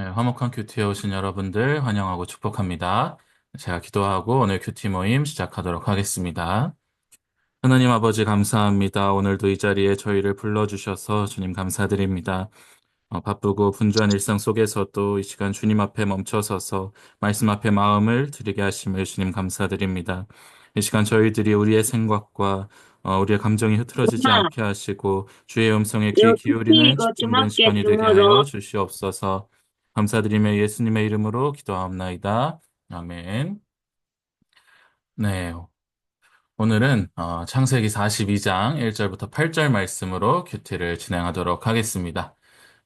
네, 화목한 큐티에 오신 여러분들 환영하고 축복합니다. 제가 기도하고 오늘 큐티 모임 시작하도록 하겠습니다. 하나님 아버지 감사합니다. 오늘도 이 자리에 저희를 불러주셔서 주님 감사드립니다. 어, 바쁘고 분주한 일상 속에서도 이 시간 주님 앞에 멈춰서서 말씀 앞에 마음을 드리게 하심을 주님 감사드립니다. 이 시간 저희들이 우리의 생각과 어, 우리의 감정이 흐트러지지 엄마, 않게 하시고 주의 음성에 귀 기울이는 집중된 시간이 되게 하여. 주시옵소서. 감사드리며 예수님의 이름으로 기도하옵나이다. 아멘. 네. 오늘은 어, 창세기 42장 1절부터 8절 말씀으로 큐티를 진행하도록 하겠습니다.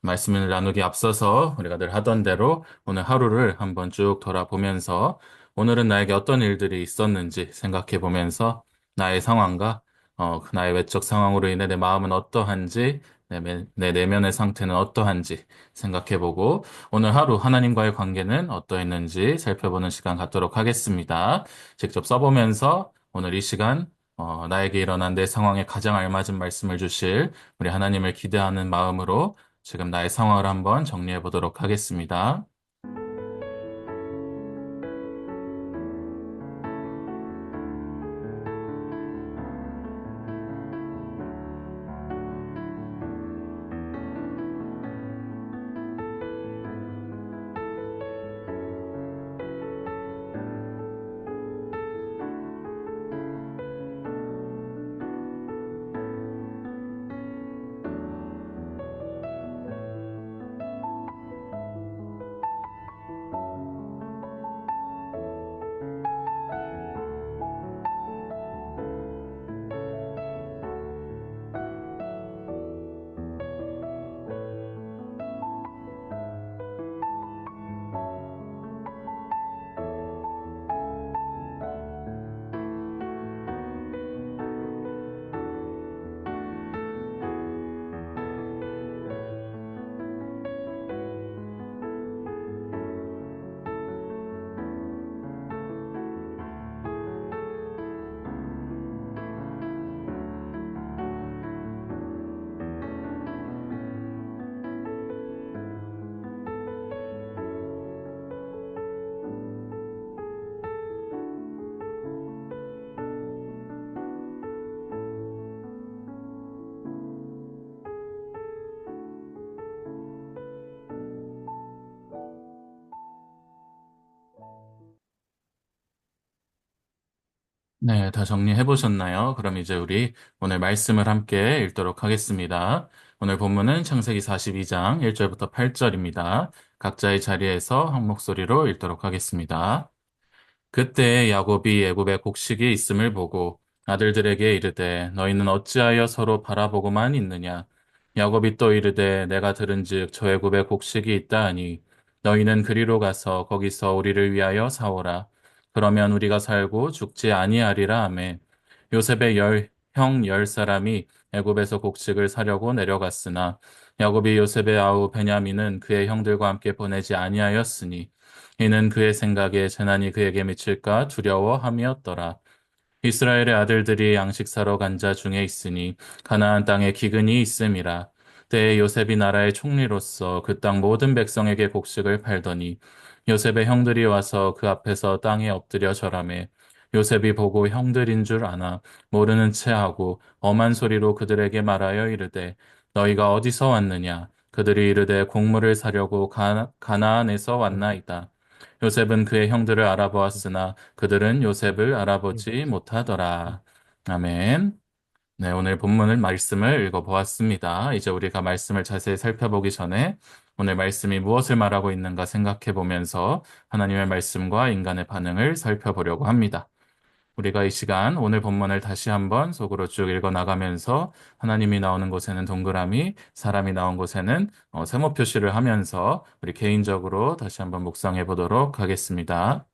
말씀을 나누기 앞서서 우리가 늘 하던 대로 오늘 하루를 한번 쭉 돌아보면서 오늘은 나에게 어떤 일들이 있었는지 생각해 보면서 나의 상황과 어, 그 나의 외적 상황으로 인해 내 마음은 어떠한지 내, 내면의 상태는 어떠한지 생각해 보고 오늘 하루 하나님과의 관계는 어떠했는지 살펴보는 시간 갖도록 하겠습니다. 직접 써보면서 오늘 이 시간 어, 나에게 일어난 내 상황에 가장 알맞은 말씀을 주실 우리 하나님을 기대하는 마음으로 지금 나의 상황을 한번 정리해 보도록 하겠습니다. 네, 다 정리해 보셨나요? 그럼 이제 우리 오늘 말씀을 함께 읽도록 하겠습니다. 오늘 본문은 창세기 42장 1절부터 8절입니다. 각자의 자리에서 한 목소리로 읽도록 하겠습니다. 그때 야곱이 애굽에 곡식이 있음을 보고 아들들에게 이르되 너희는 어찌하여 서로 바라보고만 있느냐 야곱이 또 이르되 내가 들은즉 저 애굽에 곡식이 있다 하니 너희는 그리로 가서 거기서 우리를 위하여 사오라 그러면 우리가 살고 죽지 아니하리라 하매 요셉의 열 형 열 사람이 애굽에서 곡식을 사려고 내려갔으나 야곱이 요셉의 아우 베냐민은 그의 형들과 함께 보내지 아니하였으니 이는 그의 생각에 재난이 그에게 미칠까 두려워함이었더라. 이스라엘의 아들들이 양식 사러 간 자 중에 있으니 가나안 땅에 기근이 있음이라. 때에 요셉이 나라의 총리로서 그 땅 모든 백성에게 곡식을 팔더니 요셉의 형들이 와서 그 앞에서 땅에 엎드려 절하매 요셉이 보고 형들인 줄 아나 모르는 채 하고 엄한 소리로 그들에게 말하여 이르되 너희가 어디서 왔느냐 그들이 이르되 곡물을 사려고 가, 가나안에서 왔나이다. 요셉은 그의 형들을 알아보았으나 그들은 요셉을 알아보지 못하더라. 아멘. 네, 오늘 본문을 말씀을 읽어보았습니다. 이제 우리가 말씀을 자세히 살펴보기 전에 오늘 말씀이 무엇을 말하고 있는가 생각해 보면서 하나님의 말씀과 인간의 반응을 살펴보려고 합니다. 우리가 이 시간 오늘 본문을 다시 한번 속으로 쭉 읽어 나가면서 하나님이 나오는 곳에는 동그라미, 사람이 나온 곳에는 어, 세모 표시를 하면서 우리 개인적으로 다시 한번 묵상해 보도록 하겠습니다.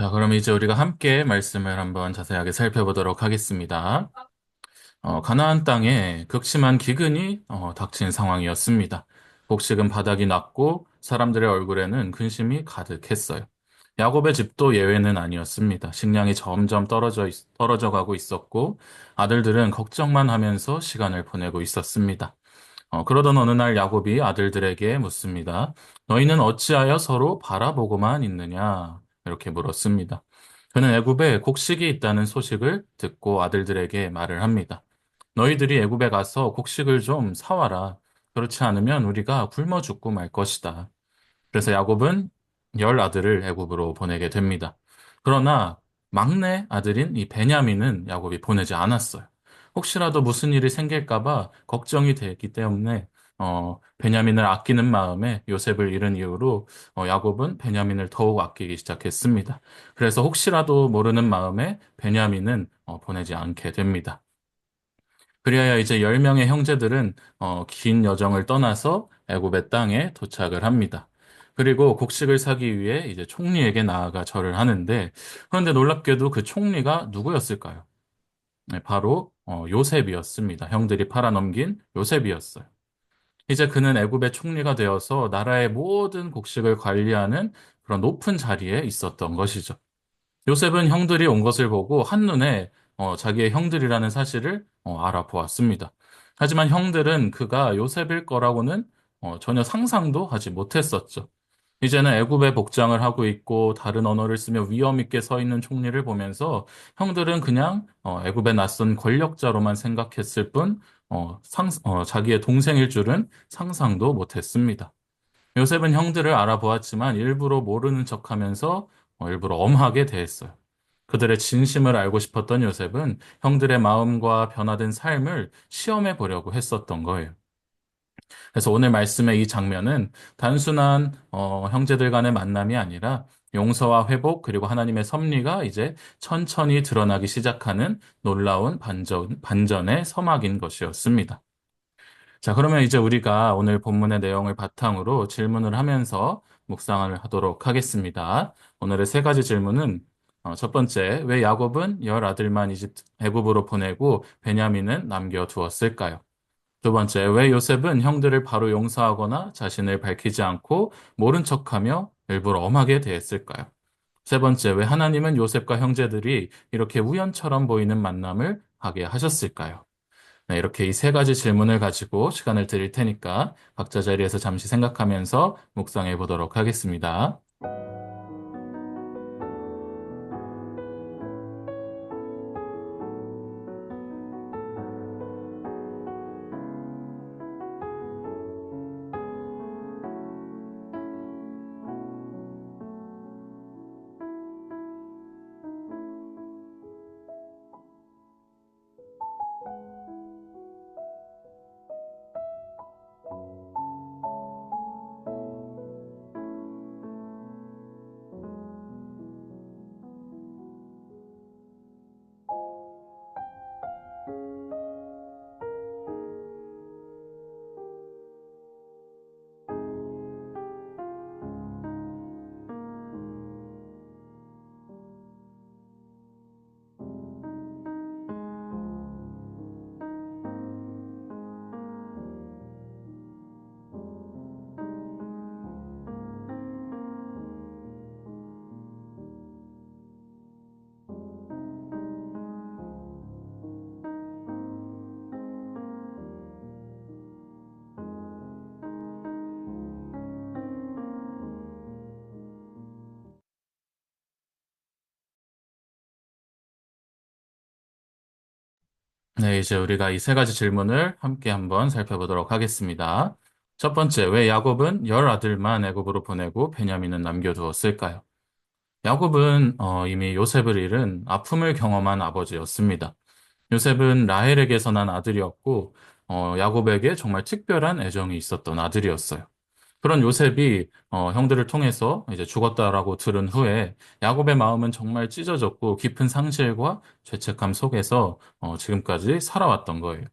자, 그럼 이제 우리가 함께 말씀을 한번 자세하게 살펴보도록 하겠습니다. 어, 가나안 땅에 극심한 기근이 어, 닥친 상황이었습니다. 곡식은 바닥이 났고 사람들의 얼굴에는 근심이 가득했어요. 야곱의 집도 예외는 아니었습니다. 식량이 점점 떨어져, 있- 떨어져 가고 있었고 아들들은 걱정만 하면서 시간을 보내고 있었습니다. 어, 그러던 어느 날 야곱이 아들들에게 묻습니다. 너희는 어찌하여 서로 바라보고만 있느냐? 이렇게 물었습니다. 그는 애굽에 곡식이 있다는 소식을 듣고 아들들에게 말을 합니다. 너희들이 애굽에 가서 곡식을 좀 사와라. 그렇지 않으면 우리가 굶어 죽고 말 것이다. 그래서 야곱은 열 아들을 애굽으로 보내게 됩니다. 그러나 막내 아들인 이 베냐민은 야곱이 보내지 않았어요. 혹시라도 무슨 일이 생길까 봐 걱정이 되기 때문에 어, 베냐민을 아끼는 마음에 요셉을 잃은 이후로 어, 야곱은 베냐민을 더욱 아끼기 시작했습니다. 그래서 혹시라도 모르는 마음에 베냐민은 어, 보내지 않게 됩니다. 그리하여 이제 열 명의 형제들은 어, 긴 여정을 떠나서 애굽의 땅에 도착을 합니다. 그리고 곡식을 사기 위해 이제 총리에게 나아가 절을 하는데 그런데 놀랍게도 그 총리가 누구였을까요? 네, 바로 어, 요셉이었습니다. 형들이 팔아넘긴 요셉이었어요. 이제 그는 애굽의 총리가 되어서 나라의 모든 곡식을 관리하는 그런 높은 자리에 있었던 것이죠. 요셉은 형들이 온 것을 보고 한눈에 어, 자기의 형들이라는 사실을 어, 알아보았습니다. 하지만 형들은 그가 요셉일 거라고는 어, 전혀 상상도 하지 못했었죠. 이제는 애굽의 복장을 하고 있고 다른 언어를 쓰며 위엄 있게 서 있는 총리를 보면서 형들은 그냥 어, 애굽의 낯선 권력자로만 생각했을 뿐 어, 상, 어, 자기의 동생일 줄은 상상도 못했습니다. 요셉은 형들을 알아보았지만 일부러 모르는 척하면서 어, 일부러 엄하게 대했어요. 그들의 진심을 알고 싶었던 요셉은 형들의 마음과 변화된 삶을 시험해 보려고 했었던 거예요. 그래서 오늘 말씀의 이 장면은 단순한 어, 형제들 간의 만남이 아니라 용서와 회복 그리고 하나님의 섭리가 이제 천천히 드러나기 시작하는 놀라운 반전, 반전의 서막인 것이었습니다. 자, 그러면 이제 우리가 오늘 본문의 내용을 바탕으로 질문을 하면서 묵상을 하도록 하겠습니다. 오늘의 세 가지 질문은 어, 첫 번째, 왜 야곱은 열 아들만 이집트 애굽으로 보내고 베냐민은 남겨 두었을까요? 두 번째, 왜 요셉은 형들을 바로 용서하거나 자신을 밝히지 않고 모른 척하며 일부러 엄하게 대했을까요? 세 번째, 왜 하나님은 요셉과 형제들이 이렇게 우연처럼 보이는 만남을 하게 하셨을까요? 네, 이렇게 이 세 가지 질문을 가지고 시간을 드릴 테니까 각자 자리에서 잠시 생각하면서 묵상해 보도록 하겠습니다. 네, 이제 우리가 이 세 가지 질문을 함께 한번 살펴보도록 하겠습니다. 첫 번째, 왜 야곱은 열 아들만 애굽으로 보내고 베냐민은 남겨두었을까요? 야곱은 어, 이미 요셉을 잃은 아픔을 경험한 아버지였습니다. 요셉은 라헬에게서 난 아들이었고 어, 야곱에게 정말 특별한 애정이 있었던 아들이었어요. 그런 요셉이 어, 형들을 통해서 이제 죽었다라고 들은 후에 야곱의 마음은 정말 찢어졌고 깊은 상실과 죄책감 속에서 어, 지금까지 살아왔던 거예요.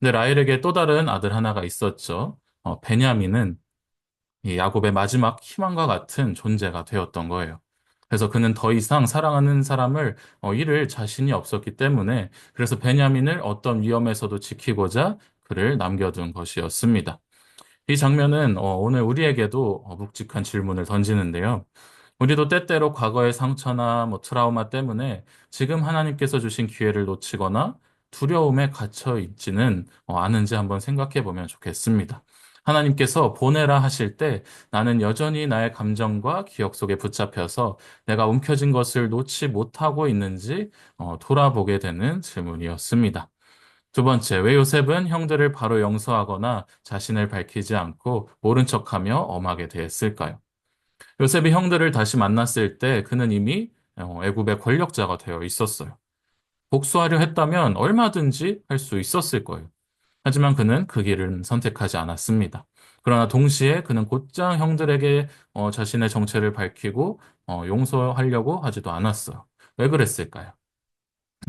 근데 라헬에게 또 다른 아들 하나가 있었죠. 어, 베냐민은 이 야곱의 마지막 희망과 같은 존재가 되었던 거예요. 그래서 그는 더 이상 사랑하는 사람을 어, 잃을 자신이 없었기 때문에 그래서 베냐민을 어떤 위험에서도 지키고자 그를 남겨둔 것이었습니다. 이 장면은 어, 오늘 우리에게도 어, 묵직한 질문을 던지는데요. 우리도 때때로 과거의 상처나 뭐 트라우마 때문에 지금 하나님께서 주신 기회를 놓치거나 두려움에 갇혀 있지는 어, 않은지 한번 생각해 보면 좋겠습니다. 하나님께서 보내라 하실 때 나는 여전히 나의 감정과 기억 속에 붙잡혀서 내가 움켜진 것을 놓지 못하고 있는지 어, 돌아보게 되는 질문이었습니다. 두 번째, 왜 요셉은 형들을 바로 용서하거나 자신을 밝히지 않고 모른 척하며 엄하게 대했을까요? 요셉이 형들을 다시 만났을 때 그는 이미 어, 애굽의 권력자가 되어 있었어요. 복수하려 했다면 얼마든지 할 수 있었을 거예요. 하지만 그는 그 길을 선택하지 않았습니다. 그러나 동시에 그는 곧장 형들에게 어, 자신의 정체를 밝히고 어, 용서하려고 하지도 않았어요. 왜 그랬을까요?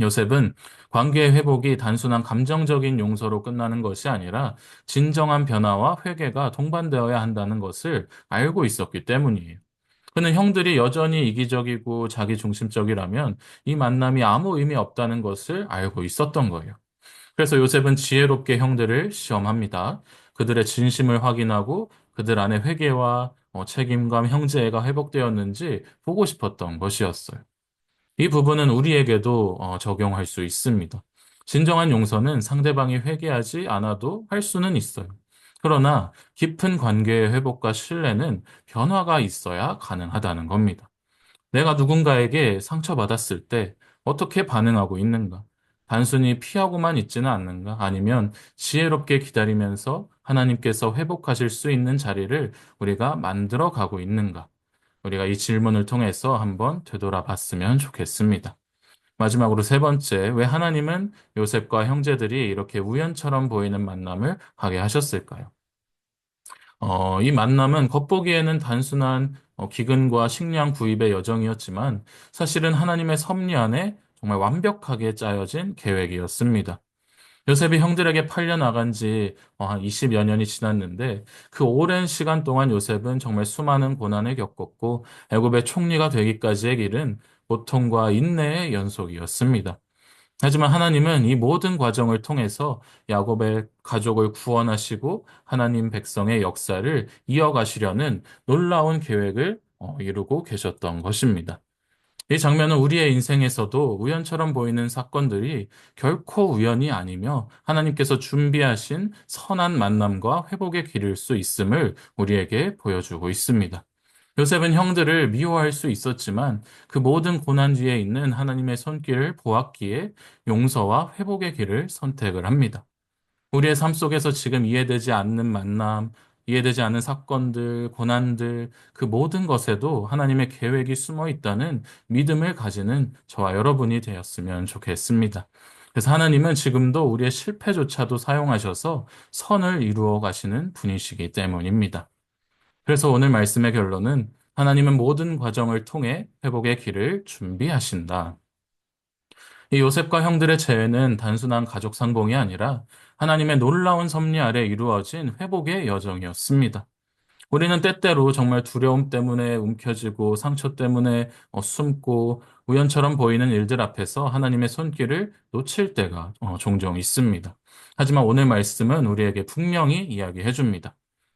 요셉은 관계의 회복이 단순한 감정적인 용서로 끝나는 것이 아니라 진정한 변화와 회개가 동반되어야 한다는 것을 알고 있었기 때문이에요. 그는 형들이 여전히 이기적이고 자기중심적이라면 이 만남이 아무 의미 없다는 것을 알고 있었던 거예요. 그래서 요셉은 지혜롭게 형들을 시험합니다. 그들의 진심을 확인하고 그들 안에 회개와 어, 책임감, 형제애가 회복되었는지 보고 싶었던 것이었어요. 이 부분은 우리에게도 어, 적용할 수 있습니다. 진정한 용서는 상대방이 회개하지 않아도 할 수는 있어요. 그러나 깊은 관계의 회복과 신뢰는 변화가 있어야 가능하다는 겁니다. 내가 누군가에게 상처받았을 때 어떻게 반응하고 있는가? 단순히 피하고만 있지는 않는가? 아니면 지혜롭게 기다리면서 하나님께서 회복하실 수 있는 자리를 우리가 만들어 가고 있는가? 우리가 이 질문을 통해서 한번 되돌아봤으면 좋겠습니다. 마지막으로 세 번째, 왜 하나님은 요셉과 형제들이 이렇게 우연처럼 보이는 만남을 하게 하셨을까요? 어, 이 만남은 겉보기에는 단순한 어, 기근과 식량 구입의 여정이었지만 사실은 하나님의 섭리 안에 정말 완벽하게 짜여진 계획이었습니다. 요셉이 형들에게 팔려 나간 지 어, 한 20여 년이 지났는데 그 오랜 시간 동안 요셉은 정말 수많은 고난을 겪었고 애굽의 총리가 되기까지의 길은 고통과 인내의 연속이었습니다. 하지만 하나님은 이 모든 과정을 통해서 야곱의 가족을 구원하시고 하나님 백성의 역사를 이어가시려는 놀라운 계획을 어, 이루고 계셨던 것입니다. 이 장면은 우리의 인생에서도 우연처럼 보이는 사건들이 결코 우연이 아니며 하나님께서 준비하신 선한 만남과 회복의 길일 수 있음을 우리에게 보여주고 있습니다. 요셉은 형들을 미워할 수 있었지만 그 모든 고난 뒤에 있는 하나님의 손길을 보았기에 용서와 회복의 길을 선택을 합니다. 우리의 삶 속에서 지금 이해되지 않는 만남, 이해되지 않는 사건들, 고난들, 그 모든 것에도 하나님의 계획이 숨어 있다는 믿음을 가지는 저와 여러분이 되었으면 좋겠습니다. 그래서 하나님은 지금도 우리의 실패조차도 사용하셔서 선을 이루어 가시는 분이시기 때문입니다. 그래서 오늘 말씀의 결론은 하나님은 모든 과정을 통해 회복의 길을 준비하신다. 이 요셉과 형들의 재회는 단순한 가족 상봉이 아니라 하나님의 놀라운 섭리 아래 이루어진 회복의 여정이었습니다. 우리는 때때로 정말 두려움 때문에 움켜쥐고 상처 때문에 어, 숨고 우연처럼 보이는 일들 앞에서 하나님의 손길을 놓칠 때가 어, 종종 있습니다. 하지만 오늘 말씀은 우리에게 분명히 이야기해 줍니다.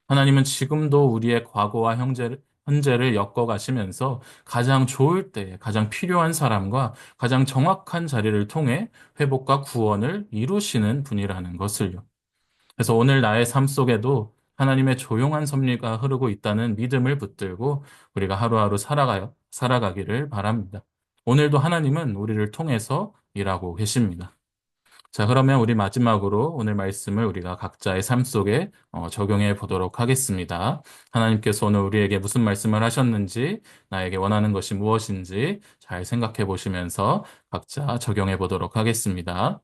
하나님은 지금도 우리의 과거와 형제 를, 현재를 엮어가시면서 가장 좋을 때, 가장 필요한 사람과 가장 정확한 자리를 통해 회복과 구원을 이루시는 분이라는 것을요. 그래서 오늘 나의 삶 속에도 하나님의 조용한 섭리가 흐르고 있다는 믿음을 붙들고 우리가 하루하루 살아가요, 살아가기를 바랍니다. 오늘도 하나님은 우리를 통해서 일하고 계십니다. 자, 그러면 우리 마지막으로 오늘 말씀을 우리가 각자의 삶 속에 어, 적용해 보도록 하겠습니다. 하나님께서 오늘 우리에게 무슨 말씀을 하셨는지, 나에게 원하는 것이 무엇인지 잘 생각해 보시면서 각자 적용해 보도록 하겠습니다.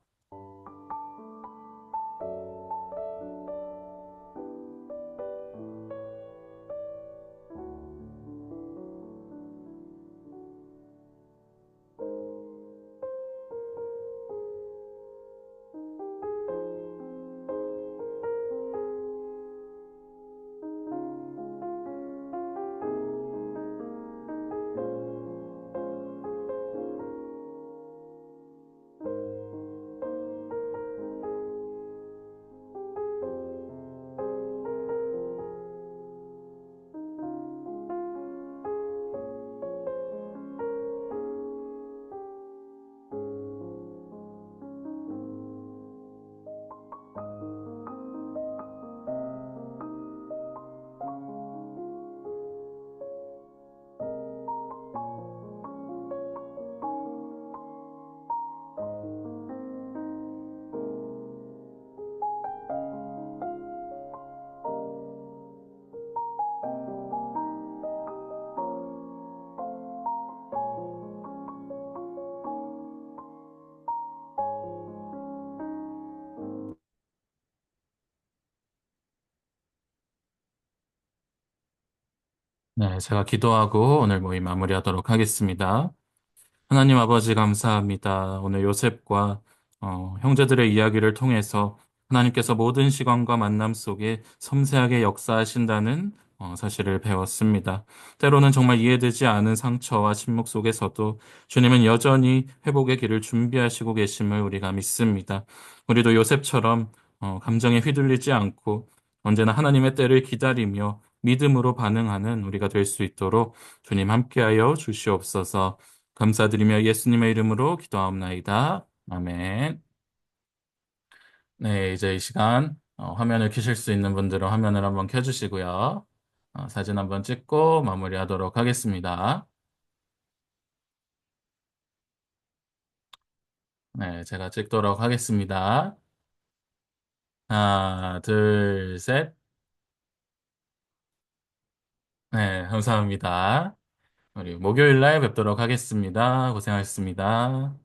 네, 제가 기도하고 오늘 모임 마무리하도록 하겠습니다. 하나님 아버지 감사합니다. 오늘 요셉과 어, 형제들의 이야기를 통해서 하나님께서 모든 시간과 만남 속에 섬세하게 역사하신다는 어, 사실을 배웠습니다. 때로는 정말 이해되지 않은 상처와 침묵 속에서도 주님은 여전히 회복의 길을 준비하시고 계심을 우리가 믿습니다. 우리도 요셉처럼 어, 감정에 휘둘리지 않고 언제나 하나님의 때를 기다리며 믿음으로 반응하는 우리가 될 수 있도록 주님 함께하여 주시옵소서. 감사드리며 예수님의 이름으로 기도하옵나이다. 아멘. 네, 이제 이 시간 어, 화면을 켜실 수 있는 분들은 화면을 한번 켜주시고요. 어, 사진 한번 찍고 마무리하도록 하겠습니다. 네, 제가 찍도록 하겠습니다. 하나, 둘, 셋. 네, 감사합니다. 우리 목요일 날 뵙도록 하겠습니다. 고생하셨습니다.